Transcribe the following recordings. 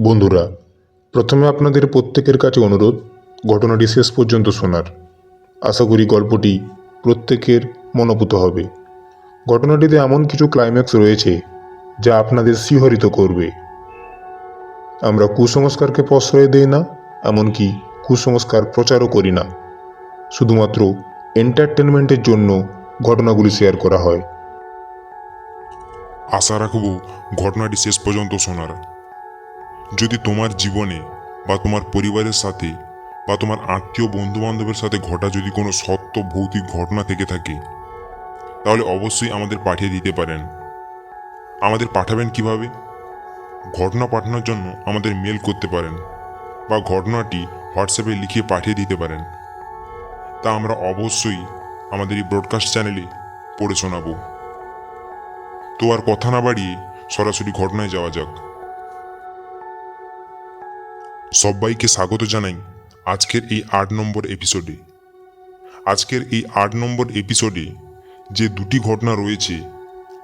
বন্ধুরা, প্রথমে আপনাদের প্রত্যেকের কাছে অনুরোধ, ঘটনাটি শেষ পর্যন্ত শোনার। আশা করি গল্পটি প্রত্যেকের মনোপুত হবে। ঘটনাটিতে এমন কিছু ক্লাইম্যাক্স রয়েছে, যা আপনাদের শিহরিত করবে। আমরা কুসংস্কারকে প্রশ্রয় দেই না, এমনকি কুসংস্কার প্রচারও করি না। শুধুমাত্র এন্টারটেনমেন্টের জন্য ঘটনাগুলি শেয়ার করা হয়। আশা রাখব, ঘটনাটি শেষ পর্যন্ত শোনার। যদি তোমার জীবনে বা তোমার পরিবারের সাথে বা তোমার আত্মীয় বন্ধু বান্ধবের সাথে ঘটা যদি কোনো সত্য ভৌতিক ঘটনা থেকে থাকে, তাহলে অবশ্যই আমাদের পাঠিয়ে দিতে পারেন। আমাদের পাঠাবেন কীভাবে? ঘটনা পাঠানোর জন্য আমাদের মেল করতে পারেন বা ঘটনাটি হোয়াটসঅ্যাপে লিখে পাঠিয়ে দিতে পারেন। তা আমরা অবশ্যই আমাদের এই ব্রডকাস্ট চ্যানেলে পড়ে শোনাবো। তো আর কথা না বাড়িয়ে সরাসরি ঘটনায় যাওয়া যাক। সবাইকে স্বাগত জানাই আজকের এই আট নম্বর এপিসোডে আজকের এই আট নম্বর এপিসোডে যে দুটি ঘটনা রয়েছে,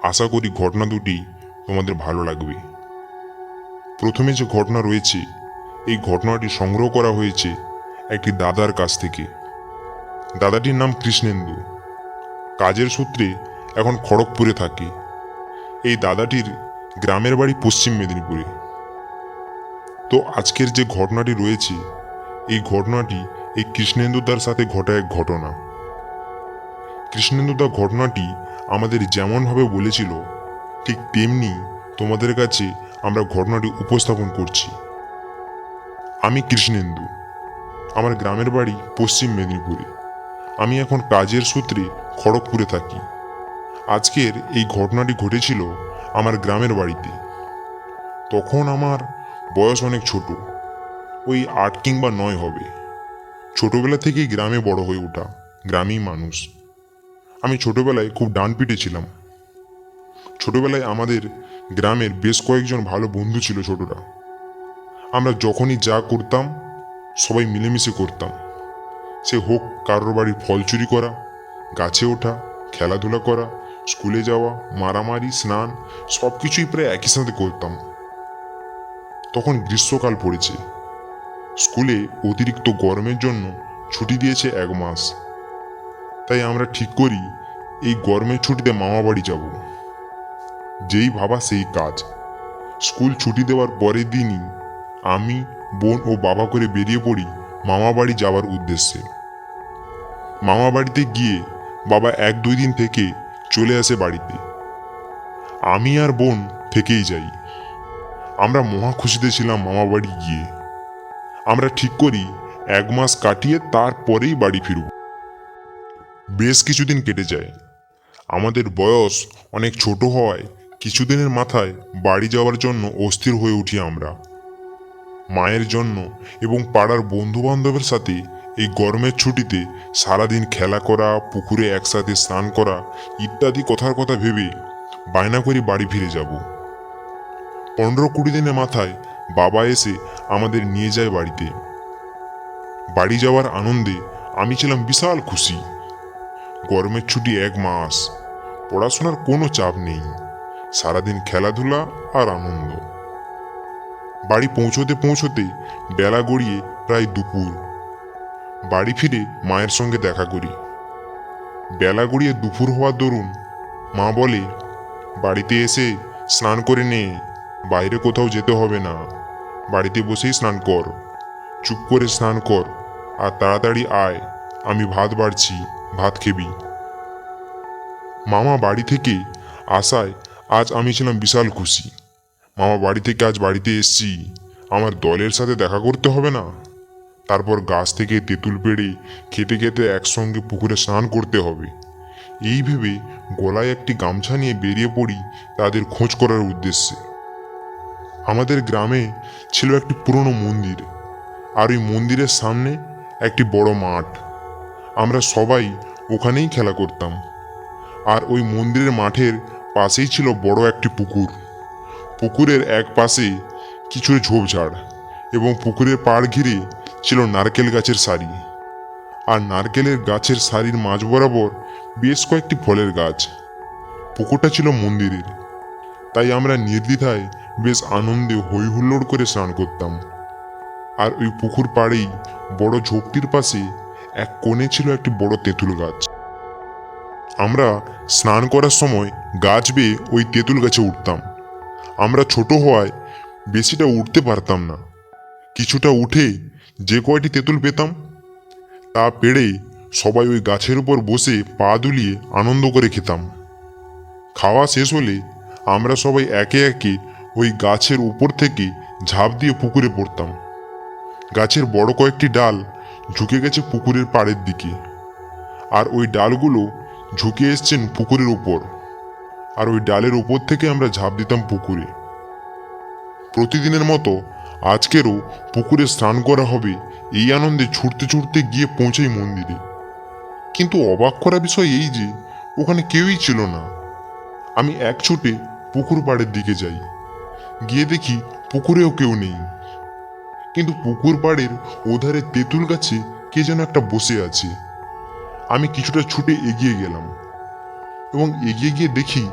আশা করি ঘটনা দুটি তোমাদের ভালো লাগবে। প্রথমে যে ঘটনা রয়েছে, এই ঘটনাটি সংগ্রহ করা হয়েছে একটি দাদার কাছ থেকে। দাদাটির নাম কৃষ্ণেন্দু। কাজের সূত্রে এখন খড়গপুরে থাকে। এই দাদাটির গ্রামের বাড়ি পশ্চিম মেদিনীপুরে। তো আজকের যে ঘটনাটি রয়েছে, এই ঘটনাটি এই কৃষ্ণেন্দুদার সাথে ঘটা এক ঘটনা। কৃষ্ণেন্দুদা ঘটনাটি আমাদের যেমনভাবে বলেছিল, ঠিক তেমনি তোমাদের কাছে আমরা ঘটনাটি উপস্থাপন করছি। আমি কৃষ্ণেন্দু, আমার গ্রামের বাড়ি পশ্চিম মেদিনীপুরে। আমি এখন কাজের সূত্রে খড়গপুরে থাকি। আজকের এই ঘটনাটি ঘটেছিল আমার গ্রামের বাড়িতে। তখন আমার বয়স অনেক ছোট। ওই আট কিংবা নয় হবে। ছোটবেলা থেকেই গ্রামে বড় হয়ে ওঠা গ্রামেই মানুষ। আমি ছোটবেলায় খুব ডান পিটে ছিলাম। ছোটবেলায় আমাদের গ্রামের বেশ কয়েকজন ভালো বন্ধু ছিল ছোটরা। আমরা যখনই যা করতাম, সবাই মিলেমিশে করতাম। সে হোক কারোর বাড়ির ফল চুরি করা, গাছে ওঠা, খেলাধুলা করা, স্কুলে যাওয়া, মারামারি, স্নান সব কিছুই প্রায় একই সাথে করতাম। তখন গ্রীষ্মকাল পড়েছে। স্কুলে অতিরিক্ত গরমের জন্য ছুটি দিয়েছে এক মাস। তাই আমরা ঠিক করি, এই গরমের ছুটিতে মামা বাড়ি যাব। যেই ভাবা সেই কাজ। স্কুল ছুটি দেওয়ার পরের দিনই আমি, বোন ও বাবা করে বেরিয়ে পড়ি মামা বাড়ি যাওয়ার উদ্দেশ্যে। মামা বাড়িতে গিয়ে বাবা এক দুই দিন থেকে চলে আসে বাড়িতে। আমি আর বোন থেকেই যাই। আমরা মহা খুশিতে ছিলাম মামা বাড়ি গিয়ে। আমরা ঠিক করি, এক মাস কাটিয়ে তারপরেই বাড়ি ফিরব। বেশ কিছুদিন কেটে যায়। আমাদের বয়স অনেক ছোট হওয়ায় কিছুদিনের মাথায় বাড়ি যাওয়ার জন্য অস্থির হয়ে উঠি আমরা। মায়ের জন্য এবং পাড়ার বন্ধু বান্ধবের সাথে এই গরমের ছুটিতে সারাদিন খেলা করা, পুকুরে একসাথে স্নান করা ইত্যাদি কথার কথা ভেবে বায়না করে বাড়ি ফিরে যাব। পনেরো কুড়ি দিনের মাথায় বাবা এসে আমাদের নিয়ে যায় বাড়িতে। বাড়ি যাওয়ার আনন্দে আমি ছিলাম বিশাল খুশি। গরমের ছুটি এক মাস, পড়াশোনার কোনো চাপ নেই, সারাদিন খেলাধুলা আর আনন্দ। বাড়ি পৌঁছতে পৌঁছতে বেলা গড়িয়ে প্রায় দুপুর। বাড়ি ফিরে মায়ের সঙ্গে দেখা করি। বেলা গড়িয়ে দুপুর হওয়ার দরুন মা বলে, বাড়িতে এসে স্নান করে নে। বাইরে কোথাও যেতে হবে না। বাড়িতে বসেই স্নান কর। চুপ করে স্নান কর। আর তাড়াতাড়ি আয়। আমি ভাত বাড়ছি। ভাত খেবি। মামা বাড়ি থেকে আসায় আজ আমি ছিলাম বিশাল খুশি। মামা বাড়ি থেকে আজ বাড়িতে এসছি। আমার দলের সাথে দেখা করতে হবে না। তারপর গাছ থেকে তেঁতুল পেড়ে খেতে খেতে একসঙ্গে পুকুরে স্নান করতে হবে। এই ভেবে গলায় একটি গামছা নিয়ে বেরিয়ে পড়ি তাদের খোঁজ করার উদ্দেশ্যে। আমাদের গ্রামে ছিল একটি পুরনো মন্দির, আর ওই মন্দিরের সামনে একটি বড় মাঠ। আমরা সবাই ওখানেই খেলা করতাম। আর ওই মন্দিরের মাঠের পাশেই ছিল বড় একটি পুকুর। পুকুরের এক পাশে কিছু ঝোপঝাড় এবং পুকুরের পাড় ঘিরে ছিল নারকেল গাছের সারি। আর নারকেলের গাছের সারির মাঝ বরাবর বেশ কয়েকটি ফলের গাছ। পুকুরটা ছিল মন্দিরের। তাই আমরা নির্দ্বিধায় বেশ আনন্দে হই হুল্লোড় করে স্নান করতাম। আর ওই পুকুর পাড়েই বড় ঝোপটির পাশে এক কোণে ছিল একটি বড় তেঁতুল গাছ। আমরা স্নান করার সময় গাছ বেয়ে ওই তেঁতুল গাছে উঠতাম। আমরা ছোট হওয়ায় বেশিটা উঠতে পারতাম না। কিছুটা উঠে যে কয়টি তেঁতুল পেতাম, তা পেড়ে সবাই ওই গাছের উপর বসে পা দুলিয়ে আনন্দ করে খেতাম। খাওয়া শেষ হলে আমরা সবাই একে একে ওই গাছের উপর থেকে ঝাঁপ দিয়ে পুকুরে পড়তাম। গাছের বড় কয়েকটি ডাল ঝুঁকে গেছে পুকুরের পাড়ের দিকে। আর ওই ডালগুলো ঝুঁকে এসছেন পুকুরের উপর। আর ওই ডালের উপর থেকে আমরা ঝাঁপ দিতাম পুকুরে। প্রতিদিনের মতো আজকেরও পুকুরে স্নান করা হবে এই আনন্দে ছুটতে ছুটতে গিয়ে পৌঁছাই মন্দিরে। কিন্তু অবাক করা বিষয় এই যে, ওখানে কেউই ছিল না। আমি এক ছুটে পুকুর পাড়ের দিকে যাই। গিয়ে দেখি পুকুরেও কেউ নেই। কিন্তু পুকুর পাড়ের ওধারে তেঁতুল গাছে কে যেন একটা বসে আছে। আমি কিছুটা ছুটে এগিয়ে গেলাম এবং এগিয়ে গিয়ে দেখি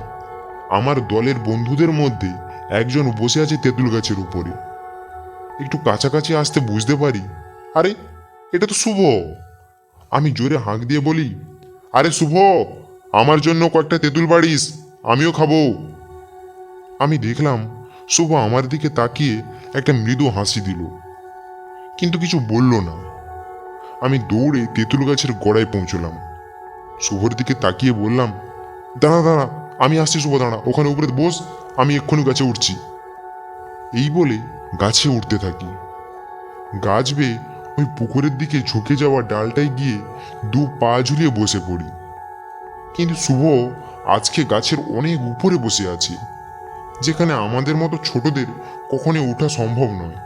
আমার দলের বন্ধুদের মধ্যে একজন বসে আছে তেঁতুল গাছের উপরে। একটু কাছাকাছি আসতে বুঝতে পারি। আরে, এটা তো শুভ। আমি জোরে হাঁক দিয়ে বলি, আরে শুভ, আমার জন্য কয়েকটা তেঁতুল বাড়িস, আমিও খাব। আমি দেখলাম শুভ আমার দিকে তাকিয়ে একটা মৃদু হাসি দিল। কিন্তু কিছু বলল না। আমি দৌড়ে তেঁতুল গাছের গোড়ায় পৌঁছলাম। শুভর দিকে তাকিয়ে বললাম, দাঁড়া দাঁড়া, আমি আসছি শুভ, দাঁড়া, ওখানে উপরে বস, আমি এক্ষুনি গাছে উঠছি। এই বলে গাছে উঠতে থাকি। গাছ বেয়ে ওই পুকুরের দিকে ঝুঁকে যাওয়া ডালটায় গিয়ে দু পা ঝুলিয়ে বসে পড়ি। কিন্তু শুভ আজকে গাছের অনেক উপরে বসে আছে। যেখানে আমাদের মতো ছোটদের কখনো ওঠা সম্ভব নয়।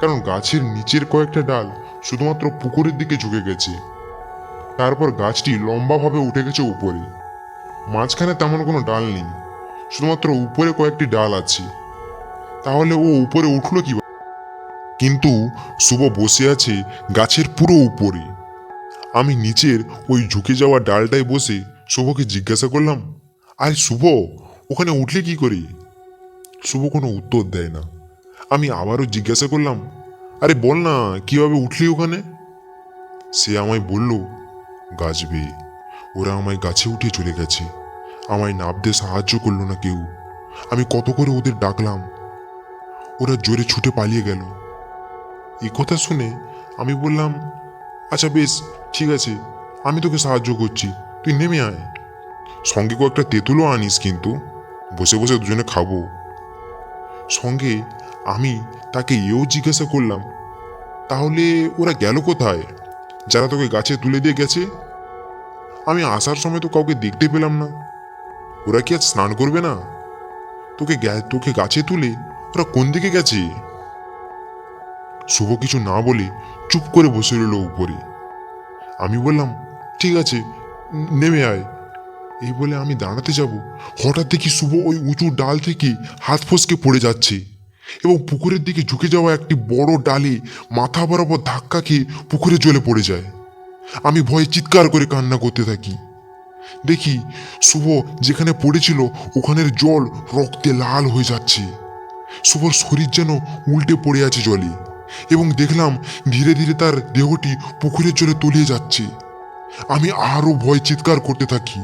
কারণ গাছের নিচের কয়েকটা ডাল শুধুমাত্র পুকুরের দিকে ঝুঁকে গেছে। তারপর গাছটি লম্বাভাবে উঠে গেছে উপরে। মাঝখানে তেমন কোনো ডাল নেই, শুধুমাত্র উপরে কয়েকটি ডাল আছে। তাহলে ও উপরে উঠল কি কিন্তু শুভ বসে আছে গাছের পুরো উপরে। আমি নিচের ওই ঝুঁকে যাওয়া ডালটায় বসে শুভকে জিজ্ঞাসা করলাম, আরে শুভ, ওখানে উঠলে কি করে? শুভ কোনো উত্তর দেয় না। আমি আবারও জিজ্ঞাসা করলাম, আরে বল না, কীভাবে উঠলি ওখানে? সে আমায় বলল, গাছ বেয়ে, ওরা আমায় গাছে উঠে চলে গেছে। আমায় নাবতে সাহায্য করল না কেউ। আমি কত করে ওদের ডাকলাম, ওরা জোরে ছুটে পালিয়ে গেল। এই কথা শুনে আমি বললাম আচ্ছা বেশ, ঠিক আছে, আমি তোকে সাহায্য করছি, তুই নেমে আয়। সঙ্গে কয়েকটা তেঁতুলও আনিস কিন্তু, বসে বসে দুজনে খাব। সঙ্গে আমি তাকে এও জিজ্ঞাসা করলাম, তাহলে ওরা গেল কোথায়? যারা তোকে গাছে তুলে দিয়ে গেছে? আমি আসার সময় তো কাউকে দেখতে পেলাম না। ওরা কি আজ স্নান করবে না? তোকে তোকে গাছে তুলে ওরা কোন দিকে গেছে? শুভ কিছু না বলে চুপ করে বসে রইল উপরে। আমি বললাম, ঠিক আছে, নেমে আয়। এই বলে আমি দাঁড়াতে যাব। হঠাৎ দেখি শুভ ওই উঁচু ডাল থেকে হাত ফসকে পড়ে যাচ্ছে এবং পুকুরের দিকে ঝুঁকে যাওয়া একটি বড় ডালে মাথা বরাবর ধাক্কা খেয়ে পুকুরে জলে পড়ে যায়। আমি ভয়ে চিৎকার করে কান্না করতে থাকি। দেখি শুভ যেখানে পড়েছিল ওখানের জল রক্তে লাল হয়ে যাচ্ছে। শুভর শরীর যেন উল্টে পড়ে আছে জলে এবং দেখলাম ধীরে ধীরে তার দেহটি পুকুরের জলে তলিয়ে যাচ্ছে। আমি আরও ভয় চিৎকার করতে থাকি।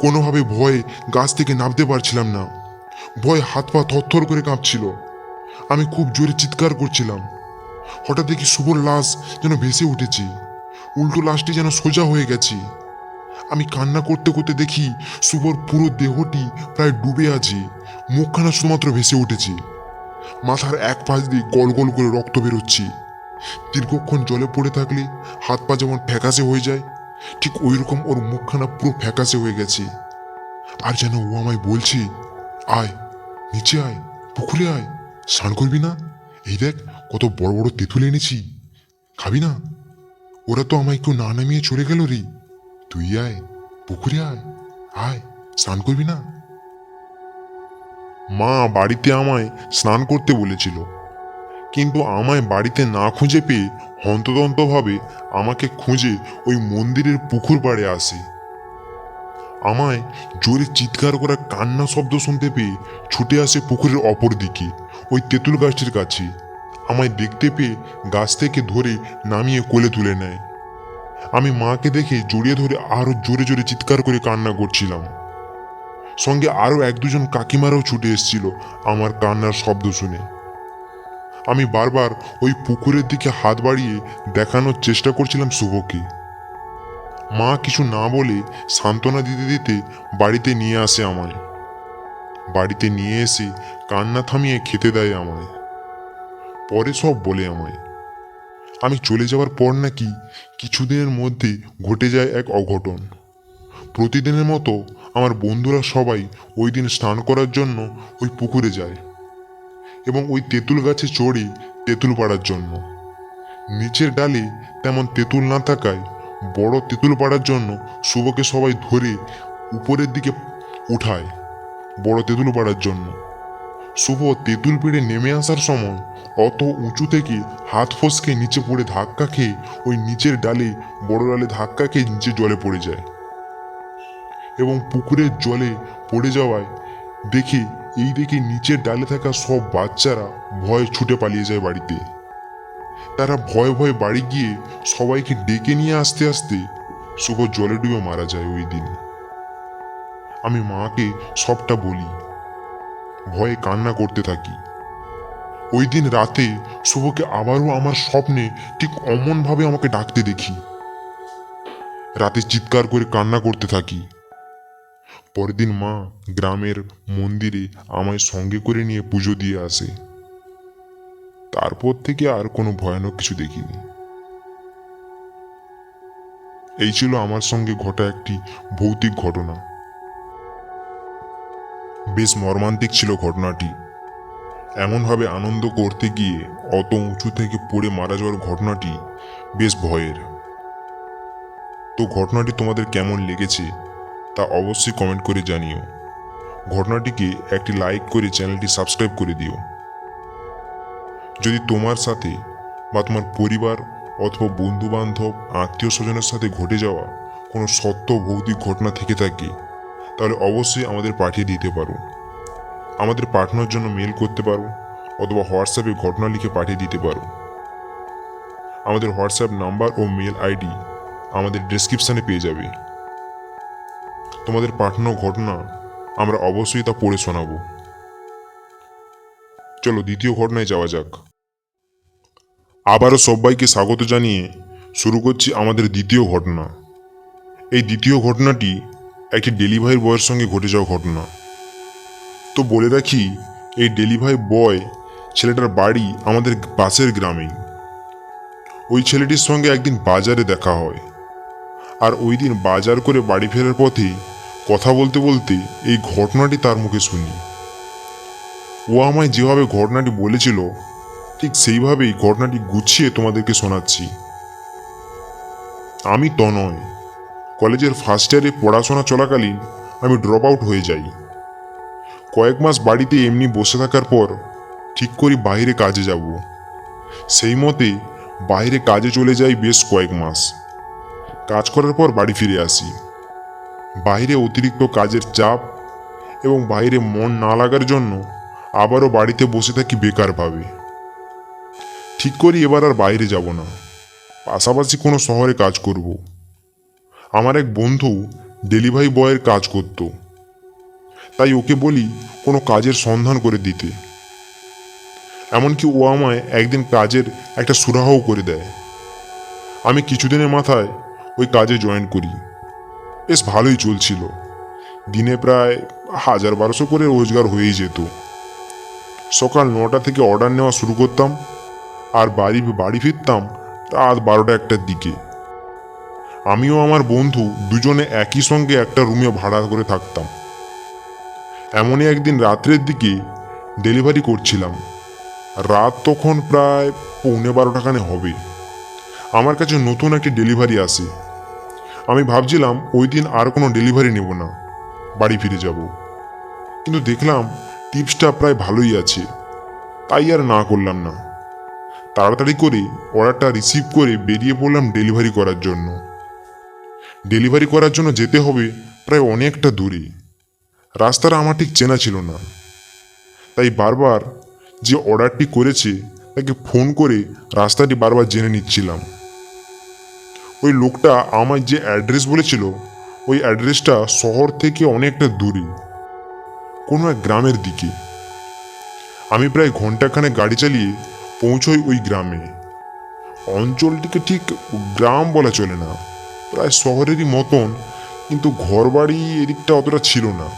কোনোভাবে ভয়ে গাছ থেকে নামতে পারছিলাম না। ভয় হাত পা থরথর করে কাঁপছিল। আমি খুব জোরে চিৎকার করছিলাম। হঠাৎ দেখি শুভর লাশ যেন ভেসে উঠেছে। উল্টো লাশটি যেন সোজা হয়ে গেছে। আমি কান্না করতে করতে দেখি শুভর পুরো দেহটি প্রায় ডুবে আছে, মুখখানা শুধুমাত্র ভেসে উঠেছে। মাথার এক পাশ দিয়ে গল গল করে রক্ত বেরোচ্ছি। দীর্ঘক্ষণ জলে পড়ে থাকলে হাত পা যেমন ফ্যাকাশে হয়ে যায় ঠিক ওই রকম ওর মুখখানা পুরো ফ্যাকাশে হয়ে গেছে। আর যেন ও আমায় বলছে, আয়, নিচে আয়, পুকুরে আয়, স্নান করবি না? এই দেখ, কত বড় বড় তেঁতুল এনেছি। খাবি না? ওরা তো আমায় কেউ না নামিয়ে চলে গেল রে। তুই আয়, পুকুরে আয় আয়, স্নান করবি না? মা বাড়িতে আমায় স্নান করতে বলেছিল। কিন্তু আমায় বাড়িতে না খুঁজে পেয়ে হন্তদন্তভাবে আমাকে খুঁজে ওই মন্দিরের পুকুর পাড়ে আসে। আমায় জোরে চিৎকার করা কান্না শব্দ শুনতে পেয়ে ছুটে আসে পুকুরের অপর দিকে, ওই তেঁতুল গাছটির কাছে। আমায় দেখতে পেয়ে গাছ থেকে ধরে নামিয়ে কোলে তুলে নেয়। আমি মাকে দেখে জড়িয়ে ধরে আরও জোরে জোরে চিৎকার করে কান্না করছিলাম। সঙ্গে আরও এক দুজন কাকিমারাও ছুটে এসেছিল আমার কান্নার শব্দ শুনে। আমি বারবার ওই পুকুরের দিকে হাত বাড়িয়ে দেখানোর চেষ্টা করছিলাম শুভকে। মা কিছু না বলে সান্ত্বনা দিতে দিতে বাড়িতে নিয়ে আসে আমায়। বাড়িতে নিয়ে এসে কান্না থামিয়ে খেতে দেয় আমায়। পরে সব বলে আমায়, আমি চলে যাওয়ার পর নাকি কিছুদিনের মধ্যে ঘটে যায় এক অঘটন। প্রতিদিনের মতো আমার বন্ধুরা সবাই ওই দিন স্নান করার জন্য ওই পুকুরে যায়। এবং ওই তেঁতুল গাছে চড়ে তেঁতুল পাড়ার জন্য। নিচের ডালে তেমন তেঁতুল না থাকায় বড় তেঁতুল পাড়ার জন্য শুভকে সবাই ধরে উপরের দিকে উঠায় বড় তেঁতুল পাড়ার জন্য। শুভ তেঁতুল পেড়ে নেমে আসার সময় অত উঁচু থেকে হাত ফসকে নিচে পড়ে ধাক্কা খেয়ে ওই নিচের ডালে, বড় ডালে ধাক্কা খেয়ে নিচে জলে পড়ে যায়। এবং পুকুরের জলে পড়ে যাওয়ায় দেখে এই দেখে নিচের ডালে থাকা সব বাচ্চারা ভয়ে ছুটে পালিয়ে যায় বাড়িতে। তারা ভয়ে ভয়ে বাড়ি গিয়ে সবাইকে ডেকে নিয়ে আসতে আসতে শুভ জলে ডুবে মারা যায় ওই দিন। আমি মাকে সবটা বলি, ভয়ে কান্না করতে থাকি। ওই দিন রাতে শুভকে আবারও আমার স্বপ্নে ঠিক অমনভাবে আমাকে ডাকতে দেখি। রাতে চিৎকার করে কান্না করতে থাকি। পরের দিন মা গ্রামের মন্দিরে আমায় সঙ্গে করে নিয়ে পুজো দিয়ে আসে। তারপর থেকে আর কোনো ভয়ানক কিছু দেখিনি। এই ছিল আমার সঙ্গে ঘটা একটি ভৌতিক ঘটনা। বেশ মর্মান্তিক ছিল ঘটনাটি। এমনভাবে আনন্দ করতে গিয়ে অত উঁচু থেকে পড়ে মারা যাওয়ার ঘটনাটি বেশ ভয়ের। তো ঘটনাটি তোমাদের কেমন লেগেছে? তা অবশ্যই কমেন্ট করে জানিও। ঘটনাটিকে একটি লাইক করে চ্যানেলটি সাবস্ক্রাইব করে দিও। যদি তোমার সাথে বা তোমার পরিবার অথবা বন্ধু বান্ধব আত্মীয় স্বজনের সাথে ঘটে যাওয়া কোনো সত্য ভৌতিক ঘটনা থেকে থাকে, তাহলে অবশ্যই আমাদের পাঠিয়ে দিতে পারো। আমাদের পাঠানোর জন্য মেল করতে পারো অথবা হোয়াটসঅ্যাপে ঘটনা লিখে পাঠিয়ে দিতে পারো। আমাদের হোয়াটসঅ্যাপ নাম্বার ও মেল আইডি আমাদের ডেসক্রিপশানে পেয়ে যাবে। তোমাদের পাঠানো ঘটনা আমরা অবশ্যই তা পড়ে শোনাবো। চলো দ্বিতীয় ঘটনায় যাওয়া যাক। আবারও সবাইকে স্বাগত জানিয়ে শুরু করছি আমাদের দ্বিতীয় ঘটনা। এই দ্বিতীয় ঘটনাটি একটি ডেলিভারি বয়ের সঙ্গে ঘটে যাওয়া ঘটনা। তো বলে রাখি, এই ডেলিভারি বয় ছেলেটার বাড়ি আমাদের পাশের গ্রামেই ওই ছেলেটির সঙ্গে একদিন বাজারে দেখা হয়। আর ওই দিন বাজার করে বাড়ি ফেরার পথে কথা বলতে বলতে এই ঘটনাটি তার মুখে শুনি। ও আমায় যেভাবে ঘটনাটি বলেছিল, ঠিক সেইভাবেই ঘটনাটি গুছিয়ে তোমাদেরকে শোনাচ্ছি। আমি তনয় কলেজের ফার্স্ট ইয়ারে পড়াশোনা চলাকালীন আমি ড্রপ আউট হয়ে যাই। কয়েক মাস বাড়িতে এমনি বসে থাকার পর ঠিক করি বাইরে কাজে যাব। সেই মতে বাইরে কাজে চলে যাই বেশ কয়েক মাস। কাজ করার পর বাড়ি ফিরে আসি। বাইরে অতিরিক্ত কাজের চাপ এবং বাইরে মন না লাগার জন্য আবারও বাড়িতে বসে থাকি বেকারভাবে ঠিক করি এবার আর বাইরে যাব না। পাশাপাশি কোনো শহরে কাজ করব। আমার এক বন্ধু ডেলিভারি বয়ের কাজ করত। তাই ওকে বলি কোনো কাজের সন্ধান করে দিতে। এমনকি ও আমায় একদিন কাজের একটা সুরাহও করে দেয়। আমি কিছুদিনের মাথায় ওই কাজে জয়েন করি। বেশ ভালোই চলছিল। দিনে প্রায় হাজার বারোশো করে রোজগার হয়েই যেত। সকাল নটা থেকে অর্ডার নেওয়া শুরু করতাম, আর বাড়ি বাড়ি ফিরতাম রাত বারোটা একটার দিকে। আমিও আমার বন্ধু দুজনে একই সঙ্গে একটা রুমে ভাড়া করে থাকতাম। এমনই একদিন রাত্রের দিকে ডেলিভারি করছিলাম। রাত তখন প্রায় পৌনে বারোটা খানে হবে। আমার কাছে নতুন একটি ডেলিভারি আসে। আমি ভাবছিলাম ওই দিন আর কোনো ডেলিভারি নেব না, বাড়ি ফিরে যাব। কিন্তু দেখলাম টিপসটা প্রায় ভালোই আছে, তাই আর না করলাম না। তাড়াতাড়ি করে অর্ডারটা রিসিভ করে বেরিয়ে পড়লাম ডেলিভারি করার জন্য। ডেলিভারি করার জন্য যেতে হবে প্রায় অনেকটা দূরে। রাস্তাটা আমার ঠিক চেনা ছিল না। তাই বারবার যে অর্ডারটি করেছে, তাকে ফোন করে রাস্তাটি বারবার জেনে নিচ্ছিলাম। ওই লোকটা আমার যে অ্যাড্রেস বলেছিল, ওই অ্যাড্রেসটা শহর থেকে অনেকটা দূরে, কোনো এক গ্রামের দিকে। আমি প্রায় ঘন্টাখানে গাড়ি চালিয়ে পৌঁছই ওই গ্রামে। অঞ্চলটিকে ঠিক গ্রাম বলা চলে না, প্রায় শহরেরই মতন, কিন্তু ঘরবাড়ি এদিকটা অতটা ছিল না।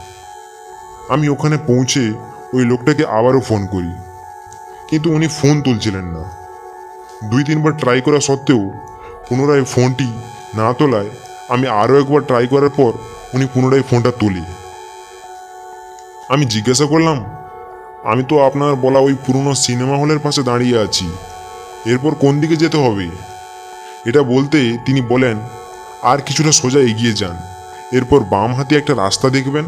আমি ওখানে পৌঁছে ওই লোকটাকে আবারও ফোন করি, কিন্তু উনি ফোন তুলছিলেন না। দুই তিনবার ট্রাই করা সত্ত্বেও পুনরায় ফোনটি না তোলায় আমি আরও একবার ট্রাই করার পর উনি পুনরায় ফোনটা তুলি। আমি জিজ্ঞাসা করলাম, আমি তো আপনার বলা ওই পুরনো সিনেমা হলের পাশে দাঁড়িয়ে আছি, এরপর কোন দিকে যেতে হবে? এটা বলতে তিনি বলেন, আর কিছুটা সোজা এগিয়ে যান। এরপর বাম হাতে একটা রাস্তা দেখবেন,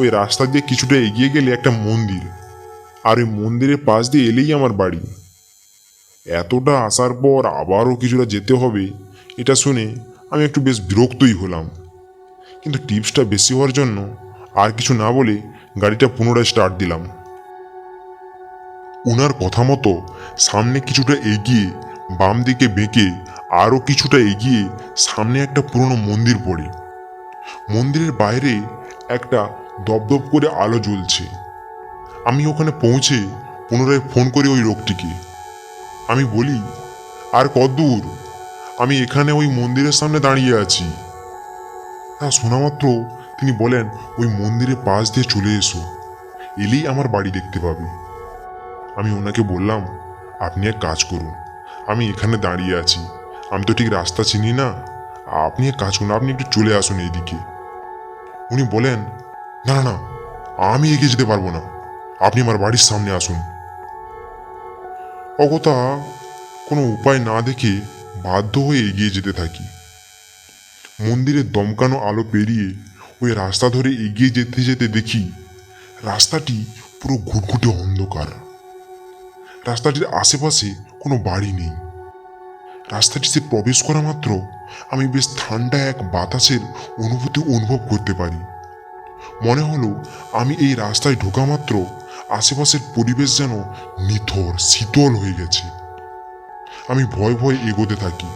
ওই রাস্তা দিয়ে কিছুটা এগিয়ে গেলে একটা মন্দির। আর ওই মন্দিরের পাশ দিয়ে এলেই আমার বাড়ি। এতটা আসার পর আবারও কিছুটা যেতে হবে, এটা শুনে আমি একটু বেশ বিরক্তই হলাম। কিন্তু টিপসটা বেশি হওয়ার জন্য আর কিছু না বলে গাড়িটা পুনরায় স্টার্ট দিলাম। উনার কথা মতো সামনে কিছুটা এগিয়ে বাম দিকে বেঁকে আরও কিছুটা এগিয়ে সামনে একটা পুরনো মন্দির পড়ে। মন্দিরের বাইরে একটা দপদপ করে আলো জ্বলছে। আমি ওখানে পৌঁছে পুনরায় ফোন করি ওই লোকটিকে। আমি বলি, আর কদ্দূর, আমি এখানে ওই মন্দিরের সামনে দাঁড়িয়ে আছি। তা শোনা মাত্র তিনি বলেন, ওই মন্দিরের পাশ দিয়ে চলে এসো, এলেই আমার বাড়ি দেখতে পাবে। আমি ওনাকে বললাম, আপনি এক কাজ করুন, আমি এখানে দাঁড়িয়ে আছি, আমি তো ঠিক রাস্তা চিনি না, আপনি এক কাজ করুন, আপনি একটু চলে আসুন এইদিকে। উনি বলেন, না না আমি এগিয়ে যেতে পারব না, আপনি আমার বাড়ির সামনে আসুন। অগতা কোনো উপায় না দেখে বাধ্য হয়ে এগিয়ে যেতে থাকি। মন্দিরের দমকানো আলো পেরিয়ে ওই রাস্তা ধরে এগিয়ে যেতে যেতে দেখি, রাস্তাটি পুরো ঘুটঘুটে অন্ধকার। রাস্তাটির আশেপাশে কোনো বাড়ি নেই। রাস্তাটিতে প্রবেশ করা মাত্র, আমি বেশ ঠান্ডা এক বাতাসের অনুভূতি অনুভব করতে পারি। মনে হলো আমি এই রাস্তায় ঢোকা মাত্র আশেপাশের পরিবেশ যেন নিথর, শীতল হয়ে গেছে। আমি ভয় ভয় এগোতে থাকি।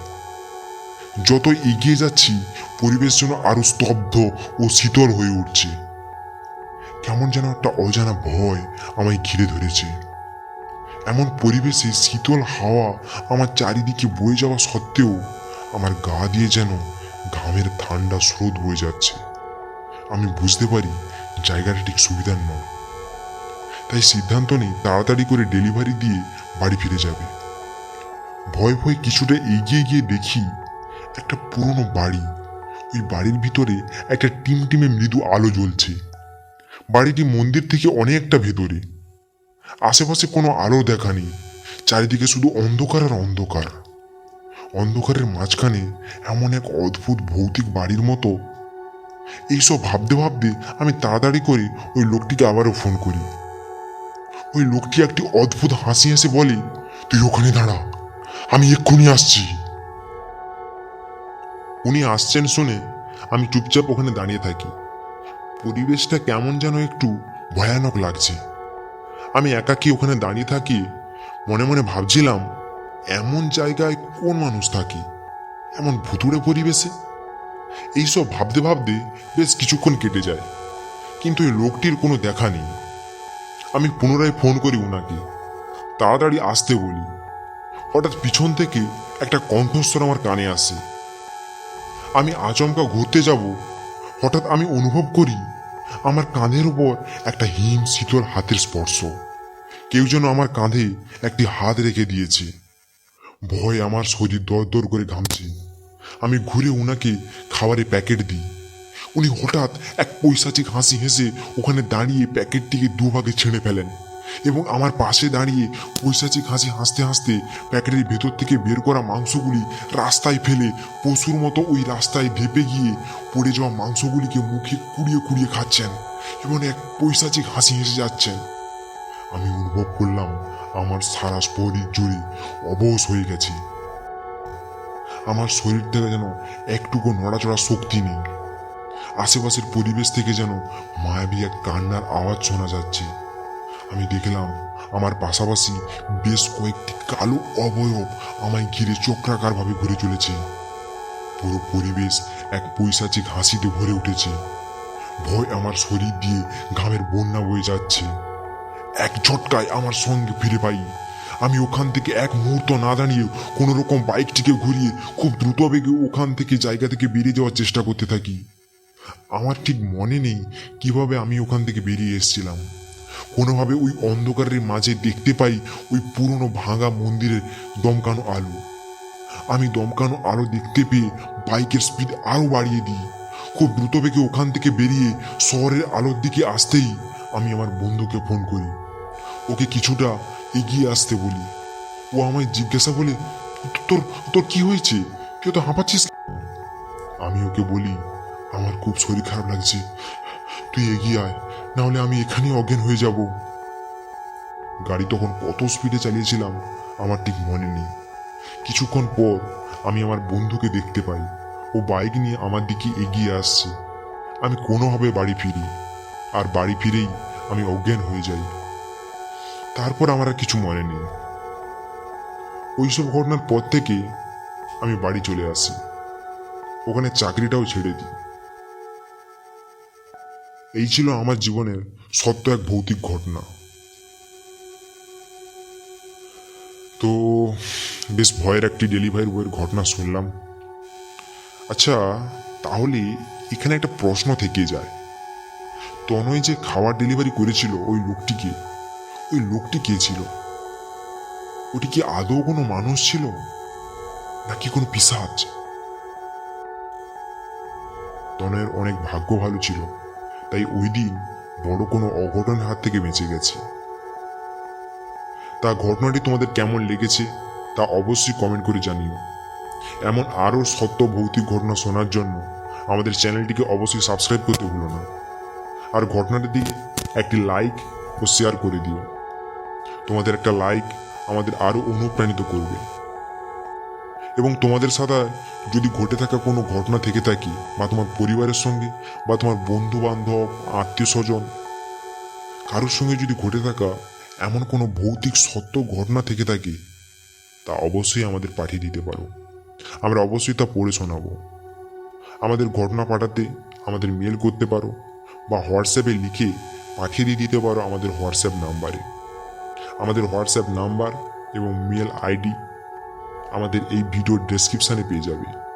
যত এগিয়ে যাচ্ছি, পরিবেশ যেন আরও স্তব্ধ ও শীতল হয়ে উঠছে। কেমন যেন একটা অজানা ভয় আমায় ঘিরে ধরেছে। এমন পরিবেশে শীতল হাওয়া আমার চারিদিকে বয়ে যাওয়া সত্ত্বেও আমার গা দিয়ে যেন ঘামের ঠান্ডা স্রোত বয়ে যাচ্ছে। আমি বুঝতে পারি জায়গাটা ঠিক সুবিধার নয়। তাই সিদ্ধান্ত নেই তাড়াতাড়ি করে ডেলিভারি দিয়ে বাড়ি ফিরে যাবে। ভয় ভয় কিছুটা এগিয়ে গিয়ে দেখি একটা পুরনো বাড়ি। ওই বাড়ির ভিতরে একটা টিম টিমে মৃদু আলো জ্বলছে। বাড়িটি মন্দির থেকে অনেকটা ভেতরে। আশেপাশে কোনো আলো দেখা নেই। চারিদিকে শুধু অন্ধকার আর অন্ধকার। অন্ধকারের মাঝখানে এমন এক অদ্ভুত ভৌতিক বাড়ির মতো। এইসব ভাবতে ভাবতে আমি তাড়াতাড়ি করে ওই লোকটিকে আবারও ফোন করি। ওই লোকটি একটি অদ্ভুত হাসি হেসে বলে, তুই ওখানে দাঁড়া, আমি এক্ষুনি আসছি। উনি আসছেন শুনে আমি চুপচাপ ওখানে দাঁড়িয়ে থাকি। পরিবেশটা কেমন যেন একটু ভয়ানক লাগছে। আমি একাকী ওখানে দাঁড়িয়ে থাকি, মনে মনে ভাবছিলাম, এমন জায়গায় কোন মানুষ থাকে? এমন ভুতুড়ে পরিবেশে? এইসব ভাবতে ভাবতে বেশ কিছুক্ষণ কেটে যায়, কিন্তু এই লোকটির কোনো দেখা নেই। আমি পুনরায় ফোন করি ওনাকে তাড়াতাড়ি আসতে বলি। হঠাৎ পিছন থেকে একটা কণ্ঠস্বর আমার কানে আসে। আমি আচমকা ঘুরতে যাব। হঠাৎ আমি অনুভব করি, আমার কাঁধের উপর একটা হিম শীতল হাতের স্পর্শ। কেউ যেন আমার কাঁধে একটি হাত রেখে দিয়েছে। ভয় আমার শরীর দর দর করে ঘামছে। আমি ঘুরে ওনাকে খাবারের প্যাকেট দিই। উনি হঠাৎ এক পৈশাচিক হাসি হেসে ওখানে দাঁড়িয়ে প্যাকেটটিকে দুভাগে ছেড়ে ফেলেন এবং আমার পাশে দাঁড়িয়ে পৈশাচিক হাসি হাসতে হাসতে প্যাকেটের ভেতর থেকে বের করা মাংসগুলি রাস্তায় ফেলে পশুর মতো ওই রাস্তায় ঢেপে গিয়ে পড়ে যাওয়া মাংসগুলিকে মুখে কুড়িয়ে কুড়িয়ে খাচ্ছেন এবং এক পৈশাচিক হাসি হেসে যাচ্ছেন। আমি অনুভব করলাম আমার সারা শরীর জুড়ে অবশ হয়ে গেছে। আমার শরীর থেকে যেন একটুকু নড়াচড়ার শক্তি নেই। আশেপাশের পরিবেশ থেকে যেন মায়াবী এক কান্নার আওয়াজ শোনা যাচ্ছে। আমি দেখলাম, আমার পাশাপাশি বেশ কয়েকটি কালো অবয়ব আমায় ঘিরে চক্রাকারভাবে ঘুরে চলেছে। পুরো পরিবেশ এক পৈশাচিক হাসিতে ভরে উঠেছে। ভয় আমার শরীর দিয়ে ঘামের বন্যা বয়ে যাচ্ছে। এক ঝটকায় আমার সঙ্গে ফিরে পাই। আমি ওখান থেকে এক মুহূর্ত না দাঁড়িয়ে কোনো রকম বাইকটিকে ঘুরিয়ে খুব দ্রুত বেগে ওখান থেকে জায়গা থেকে বেরিয়ে যাওয়ার চেষ্টা করতে থাকি। আমার ঠিক মনে নেই কীভাবে আমি ওখান থেকে বেরিয়ে এসেছিলাম। কোনোভাবে ওই অন্ধকারের মাঝে দেখতে পাই ওই পুরনো ভাঙা মন্দিরের দমকানো আলো। আমি দমকানো আলো দেখতে পেয়ে বাইকের স্পিড আরও বাড়িয়ে দিই। খুব দ্রুত বেগে ওখান থেকে বেরিয়ে শহরের আলোর দিকে আসতেই আমি আমার বন্ধুকে ফোন করি। ওকে কিছুটা এগিয়ে আসতে বলি। ও আমায় জিজ্ঞাসা বলে, তোর তোর কি হয়েছে? কেউ তো হাঁপাচ্ছিস? কেন?" আমি ওকে বলি আমার খুব শরীর খারাপ লাগছে। তুই এগিয়ে আয়, নাহলে আমি এখানেই অজ্ঞান হয়ে যাব। গাড়ি তখন কত স্পিডে চালিয়েছিলাম, আমার ঠিক মনে নেই। কিছুক্ষণ পর আমি আমার বন্ধুকে দেখতে পাই। ও বাইক নিয়ে আমার দিকে এগিয়ে আসছে। আমি কোনোভাবে বাড়ি ফিরি, আর বাড়ি ফিরেই আমি অজ্ঞান হয়ে যাই। তারপর আমার আর কিছু মনে নেই। ওইসব ঘটনার পর থেকে আমি বাড়ি চলে আসি। ওখানে চাকরিটাও ছেড়ে দিই। এই ছিল আমার জীবনের সত্য এক ভৌতিক ঘটনা। তো বেশ ভয়ের একটি ডেলিভারি বইয়ের ঘটনা শুনলাম। আচ্ছা তাহলে এখানে একটা প্রশ্ন থেকে যায়। তনয় যে খাবার ডেলিভারি করেছিল ওই লোকটিকে ওই লোকটি কে ছিল? ওটি কি আদৌ কোনো মানুষ ছিল? নাকি কোনো পিসাচ? তনয়ের অনেক ভাগ্য ভালো ছিল। তাই ওই দিন বড় কোনো অঘটনের হাত থেকে বেঁচে গেছে। তা ঘটনাটি তোমাদের কেমন লেগেছে তা অবশ্যই কমেন্ট করে জানিও। এমন আরও সত্য ভৌতিক ঘটনা শোনার জন্য আমাদের চ্যানেলটিকে অবশ্যই সাবস্ক্রাইব করতে ভুলো না। আর ঘটনাটি দিয়ে একটি লাইক ও শেয়ার করে দিও। তোমাদের একটা লাইক আমাদের আরও অনুপ্রাণিত করবে। এবং তোমাদের সাথে যদি ঘটে থাকা কোনো ঘটনা থেকে থাকি, বা তোমার পরিবারের সঙ্গে, বা তোমার বন্ধু বান্ধব আত্মীয় স্বজন কারোর সঙ্গে যদি ঘটে থাকা এমন কোনো ভৌতিক সত্য ঘটনা থেকে থাকে, তা অবশ্যই আমাদের পাঠিয়ে দিতে পারো। আমরা অবশ্যই তা পড়ে শোনাবো। আমাদের ঘটনা পাঠাতে, আমাদের মেল করতে পারো, বা হোয়াটসঅ্যাপে লিখে পাঠিয়ে দিয়ে দিতে পারো আমাদের হোয়াটসঅ্যাপ নাম্বারে আমাদের হোয়াটসঅ্যাপ নাম্বার এবং মেল আইডি আমাদের এই ভিডিওর ডেসক্রিপশানে পেয়ে যাবে।